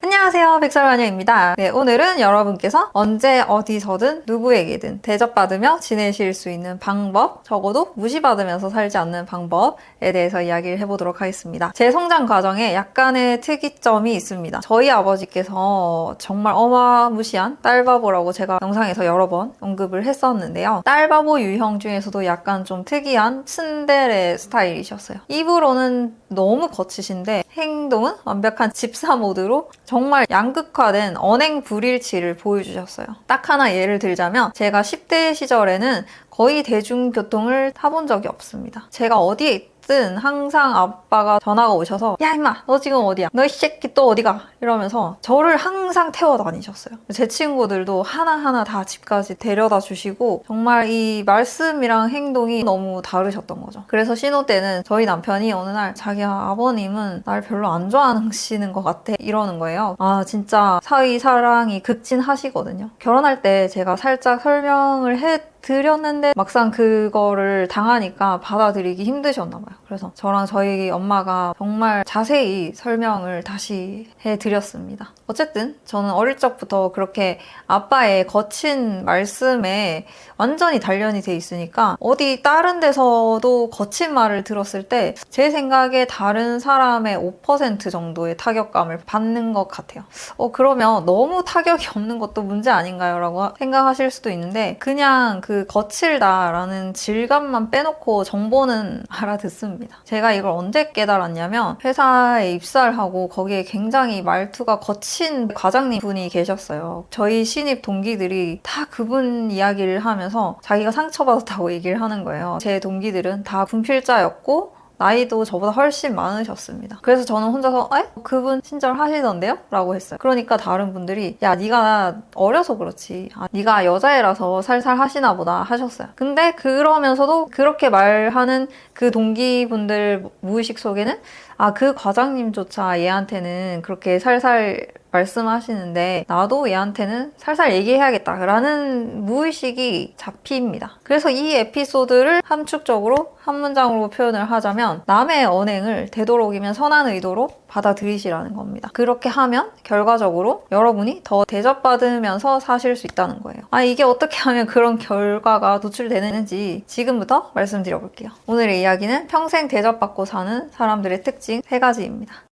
안녕하세요. 백설마녀입니다. 네, 오늘은 여러분께서 언제 어디서든 누구에게든 대접받으며 지내실 수 있는 방법, 적어도 무시받으면서 살지 않는 방법에 대해서 이야기를 해보도록 하겠습니다. 제 성장 과정에 약간의 특이점이 있습니다. 저희 아버지께서 정말 어마무시한 딸바보라고 제가 영상에서 여러 번 언급을 했었는데요. 딸바보 유형 중에서도 약간 좀 특이한 츤데레 스타일이셨어요. 입으로는 너무 거치신데 행동은 완벽한 집사 모드로 정말 양극화된 언행 불일치를 보여주셨어요. 딱 하나 예를 들자면 제가 10대 시절에는 거의 대중교통을 타본 적이 없습니다. 제가 어디에 있든 항상 아빠가 전화가 오셔서 야 임마 너 지금 어디야? 너 이 새끼 또 어디가? 이러면서 저를 항상 태워 다니셨어요. 제 친구들도 하나하나 다 집까지 데려다 주시고 정말 이 말씀이랑 행동이 너무 다르셨던 거죠. 그래서 신호 때는 저희 남편이 어느 날 자기야 아버님은 날 별로 안 좋아하시는 것 같아 이러는 거예요. 아 진짜 사위 사랑이 극진하시거든요. 결혼할 때 제가 살짝 설명을 해 드렸는데 막상 그거를 당하니까 받아들이기 힘드셨나 봐요. 그래서 저랑 저희 엄마가 정말 자세히 설명을 다시 해드렸습니다. 어쨌든 저는 어릴 적부터 그렇게 아빠의 거친 말씀에 완전히 단련이 돼 있으니까 어디 다른 데서도 거친 말을 들었을 때 제 생각에 다른 사람의 5% 정도의 타격감을 받는 것 같아요. 어, 그러면 너무 타격이 없는 것도 문제 아닌가요? 라고 생각하실 수도 있는데 그냥 그 거칠다라는 질감만 빼놓고 정보는 알아듣습니다. 제가 이걸 언제 깨달았냐면 회사에 입사를 하고 거기에 굉장히 말투가 거친 과장님 분이 계셨어요. 저희 신입 동기들이 다 그분 이야기를 하면서 자기가 상처받았다고 얘기를 하는 거예요. 제 동기들은 다 분필자였고 나이도 저보다 훨씬 많으셨습니다. 그래서 저는 혼자서 에? 그분 친절하시던데요? 라고 했어요. 그러니까 다른 분들이 야 네가 어려서 그렇지. 아, 네가 여자애라서 살살 하시나 보다 하셨어요. 근데 그러면서도 그렇게 말하는 그 동기분들 무의식 속에는 아, 그 과장님조차 얘한테는 그렇게 살살 말씀하시는데 나도 얘한테는 살살 얘기해야겠다라는 무의식이 잡힙니다. 그래서 이 에피소드를 함축적으로 한 문장으로 표현을 하자면 남의 언행을 되도록이면 선한 의도로 받아들이시라는 겁니다. 그렇게 하면 결과적으로 여러분이 더 대접받으면서 사실 수 있다는 거예요. 아, 이게 어떻게 하면 그런 결과가 도출되는지 지금부터 말씀드려 볼게요. 오늘의 이야기는 평생 대접받고 사는 사람들의 특징 세 가지입니다.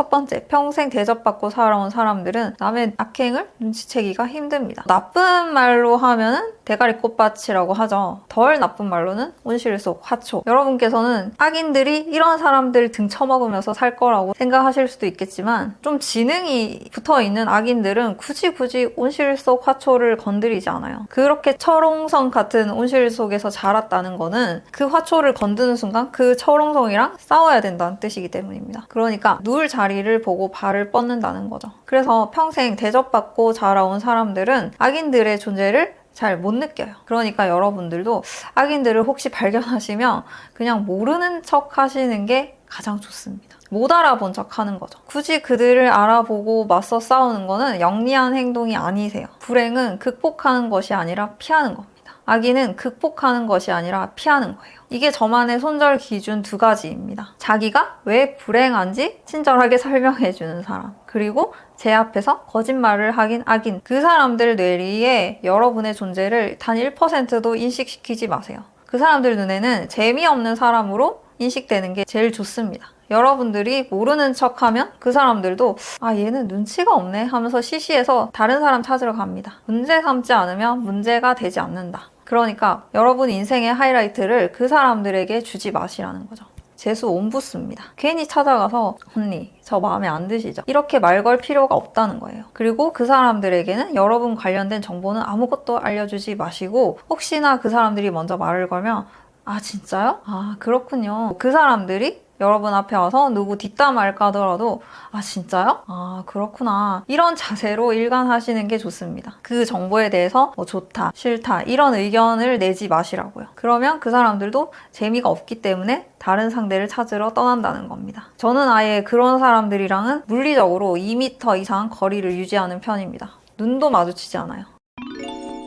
첫 번째, 평생 대접받고 살아온 사람들은 남의 악행을 눈치채기가 힘듭니다. 나쁜 말로 하면은 대가리 꽃밭이라고 하죠. 덜 나쁜 말로는 온실 속 화초. 여러분께서는 악인들이 이런 사람들 등쳐먹으면서 살 거라고 생각하실 수도 있겠지만 좀 지능이 붙어 있는 악인들은 굳이 굳이 온실 속 화초를 건드리지 않아요. 그렇게 철옹성 같은 온실 속에서 자랐다는 거는 그 화초를 건드는 순간 그 철옹성이랑 싸워야 된다는 뜻이기 때문입니다. 그러니까 누울 자리 를 보고 발을 뻗는다는 거죠. 그래서 평생 대접받고 자라온 사람들은 악인들의 존재를 잘못 느껴요. 그러니까 여러분들도 악인들을 혹시 발견하시면 그냥 모르는 척 하시는 게 가장 좋습니다. 못 알아본 척 하는 거죠. 굳이 그들을 알아보고 맞서 싸우는 거는 영리한 행동이 아니세요. 불행은 극복하는 것이 아니라 피하는 겁니다. 악인은 극복하는 것이 아니라 피하는 거예요. 이게 저만의 손절 기준 두 가지입니다. 자기가 왜 불행한지 친절하게 설명해주는 사람. 그리고 제 앞에서 거짓말을 하긴 악인. 그 사람들 뇌리에 여러분의 존재를 단 1%도 인식시키지 마세요. 그 사람들 눈에는 재미없는 사람으로 인식되는 게 제일 좋습니다. 여러분들이 모르는 척 하면 그 사람들도 아, 얘는 눈치가 없네 하면서 시시해서 다른 사람 찾으러 갑니다. 문제 삼지 않으면 문제가 되지 않는다. 그러니까 여러분 인생의 하이라이트를 그 사람들에게 주지 마시라는 거죠. 재수 옴부스입니다. 괜히 찾아가서 언니 저 마음에 안 드시죠? 이렇게 말 걸 필요가 없다는 거예요. 그리고 그 사람들에게는 여러분 관련된 정보는 아무것도 알려주지 마시고 혹시나 그 사람들이 먼저 말을 걸면 아 진짜요? 아 그렇군요. 그 사람들이 여러분 앞에 와서 누구 뒷담할까 하더라도 아 진짜요? 아 그렇구나. 이런 자세로 일관하시는 게 좋습니다. 그 정보에 대해서 뭐 좋다 싫다 이런 의견을 내지 마시라고요. 그러면 그 사람들도 재미가 없기 때문에 다른 상대를 찾으러 떠난다는 겁니다. 저는 아예 그런 사람들이랑은 물리적으로 2m 이상 거리를 유지하는 편입니다. 눈도 마주치지 않아요.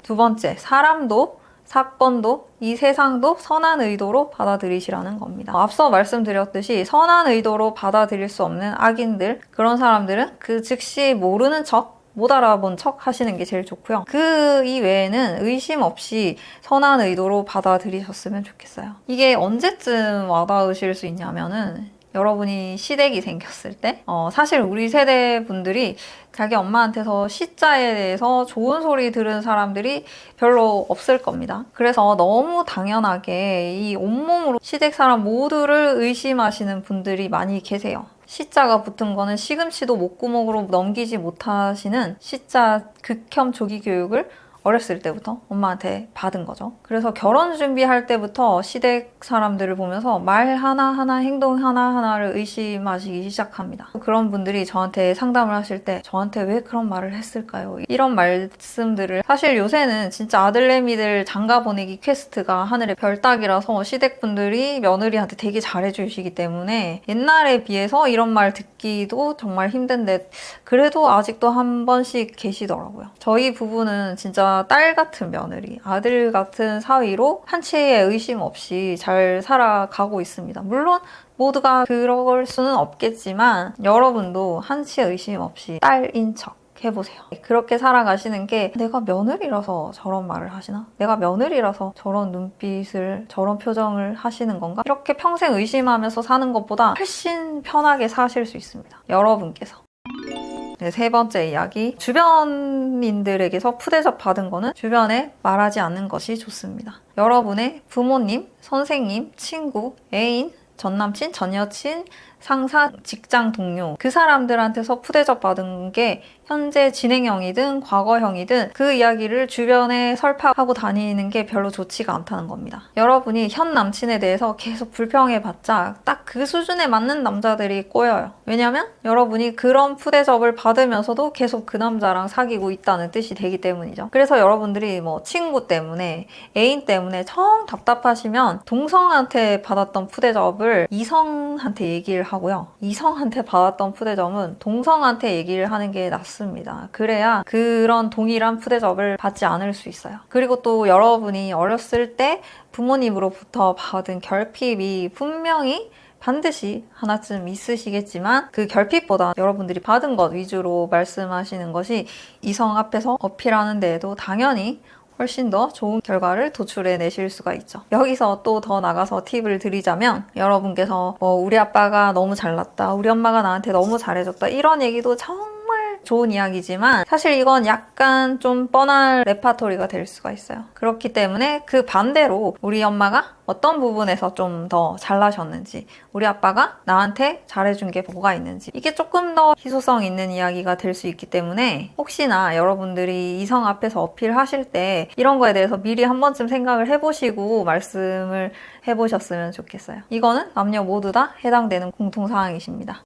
두 번째 사람도 사건도 이 세상도 선한 의도로 받아들이시라는 겁니다. 앞서 말씀드렸듯이 선한 의도로 받아들일 수 없는 악인들 그런 사람들은 그 즉시 모르는 척 못 알아본 척 하시는 게 제일 좋고요. 그 이외에는 의심 없이 선한 의도로 받아들이셨으면 좋겠어요. 이게 언제쯤 와닿으실 수 있냐면은 여러분이 시댁이 생겼을 때, 어, 사실 우리 세대 분들이 자기 엄마한테서 시자에 대해서 좋은 소리 들은 사람들이 별로 없을 겁니다. 그래서 너무 당연하게 이 온몸으로 시댁 사람 모두를 의심하시는 분들이 많이 계세요. 시자가 붙은 거는 시금치도 목구멍으로 넘기지 못하시는 시자 극혐 조기 교육을 어렸을 때부터 엄마한테 받은 거죠. 그래서 결혼 준비할 때부터 시댁 사람들을 보면서 말 하나하나, 행동 하나하나를 의심하시기 시작합니다. 그런 분들이 저한테 상담을 하실 때 저한테 왜 그런 말을 했을까요? 이런 말씀들을 사실 요새는 진짜 아들내미들 장가 보내기 퀘스트가 하늘의 별 따기라서 시댁 분들이 며느리한테 되게 잘해주시기 때문에 옛날에 비해서 이런 말 듣기도 정말 힘든데 그래도 아직도 한 번씩 계시더라고요. 저희 부부는 진짜 딸 같은 며느리, 아들 같은 사위로 한치의 의심 없이 잘 살아가고 있습니다. 물론 모두가 그럴 수는 없겠지만 여러분도 한치의 의심 없이 딸인 척 해보세요. 그렇게 살아가시는 게 내가 며느리라서 저런 말을 하시나? 내가 며느리라서 저런 눈빛을, 저런 표정을 하시는 건가? 이렇게 평생 의심하면서 사는 것보다 훨씬 편하게 사실 수 있습니다. 여러분께서. 네, 세 번째 이야기. 주변인들에게서 푸대접 받은 거는 주변에 말하지 않는 것이 좋습니다. 여러분의 부모님, 선생님, 친구, 애인, 전 남친, 전 여친, 상사, 직장 동료 그 사람들한테서 푸대접 받은 게 현재 진행형이든 과거형이든 그 이야기를 주변에 설파하고 다니는 게 별로 좋지가 않다는 겁니다. 여러분이 현 남친에 대해서 계속 불평해봤자 딱 그 수준에 맞는 남자들이 꼬여요. 왜냐면 여러분이 그런 푸대접을 받으면서도 계속 그 남자랑 사귀고 있다는 뜻이 되기 때문이죠. 그래서 여러분들이 뭐 친구 때문에 애인 때문에 정 답답하시면 동성한테 받았던 푸대접을 이성한테 얘기를 하고요. 이성한테 받았던 푸대접은 동성한테 얘기를 하는 게 낫습니다. 그래야 그런 동일한 푸대접을 받지 않을 수 있어요. 그리고 또 여러분이 어렸을 때 부모님으로부터 받은 결핍이 분명히 반드시 하나쯤 있으시겠지만 그 결핍보다 여러분들이 받은 것 위주로 말씀하시는 것이 이성 앞에서 어필하는 데에도 당연히 훨씬 더 좋은 결과를 도출해 내실 수가 있죠. 여기서 또 더 나가서 팁을 드리자면 여러분께서 뭐 우리 아빠가 너무 잘났다, 우리 엄마가 나한테 너무 잘해줬다 이런 얘기도 정말 좋은 이야기지만 사실 이건 약간 좀 뻔한 레파토리가 될 수가 있어요. 그렇기 때문에 그 반대로 우리 엄마가 어떤 부분에서 좀 더 잘나셨는지, 우리 아빠가 나한테 잘해준 게 뭐가 있는지, 이게 조금 더 희소성 있는 이야기가 될 수 있기 때문에 혹시나 여러분들이 이성 앞에서 어필하실 때 이런 거에 대해서 미리 한 번쯤 생각을 해보시고 말씀을 해보셨으면 좋겠어요. 이거는 남녀 모두 다 해당되는 공통사항이십니다.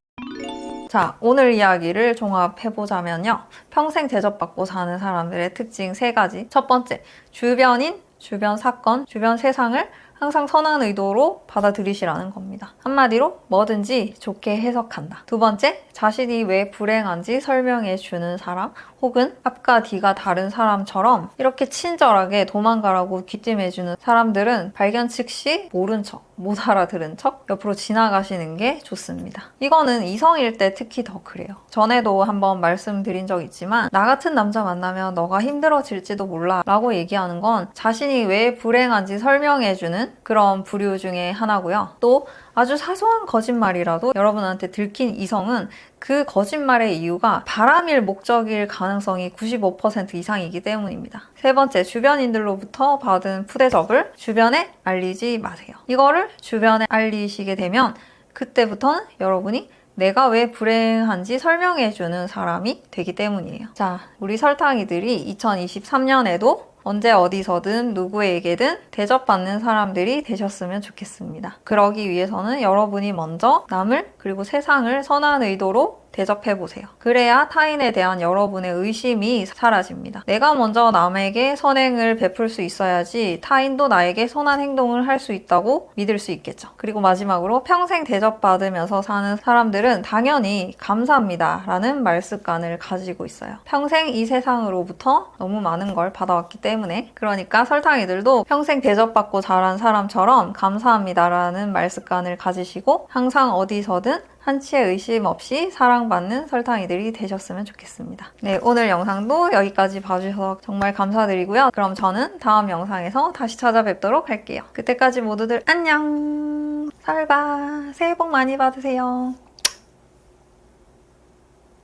자, 오늘 이야기를 종합해보자면요. 평생 대접받고 사는 사람들의 특징 세 가지. 첫 번째, 주변인, 주변 사건, 주변 세상을 항상 선한 의도로 받아들이시라는 겁니다. 한마디로 뭐든지 좋게 해석한다. 두 번째, 자신이 왜 불행한지 설명해 주는 사람 혹은 앞과 뒤가 다른 사람처럼 이렇게 친절하게 도망가라고 귀띔해 주는 사람들은 발견 즉시 모른 척, 못 알아들은 척 옆으로 지나가시는 게 좋습니다. 이거는 이성일 때 특히 더 그래요. 전에도 한번 말씀드린 적 있지만 나 같은 남자 만나면 너가 힘들어질지도 몰라 라고 얘기하는 건 자신이 왜 불행한지 설명해 주는 그런 부류 중에 하나고요. 또 아주 사소한 거짓말이라도 여러분한테 들킨 이성은 그 거짓말의 이유가 바람일 목적일 가능성이 95% 이상이기 때문입니다. 세 번째, 주변인들로부터 받은 푸대접을 주변에 알리지 마세요. 이거를 주변에 알리시게 되면 그때부터는 여러분이 내가 왜 불행한지 설명해주는 사람이 되기 때문이에요. 자, 우리 설탕이들이 2023년에도 언제 어디서든 누구에게든 대접받는 사람들이 되셨으면 좋겠습니다. 그러기 위해서는 여러분이 먼저 남을 그리고 세상을 선한 의도로 대접해 보세요. 그래야 타인에 대한 여러분의 의심이 사라집니다. 내가 먼저 남에게 선행을 베풀 수 있어야지 타인도 나에게 선한 행동을 할 수 있다고 믿을 수 있겠죠. 그리고 마지막으로 평생 대접받으면서 사는 사람들은 당연히 감사합니다 라는 말 습관을 가지고 있어요. 평생 이 세상으로부터 너무 많은 걸 받아왔기 때문에 그러니까 설탕이들도 평생 대접받고 자란 사람처럼 감사합니다라는 말 습관을 가지시고 항상 어디서든 한치의 의심 없이 사랑받는 설탕이들이 되셨으면 좋겠습니다. 네, 오늘 영상도 여기까지 봐주셔서 정말 감사드리고요. 그럼 저는 다음 영상에서 다시 찾아뵙도록 할게요. 그때까지 모두들 안녕! 설바! 새해 복 많이 받으세요.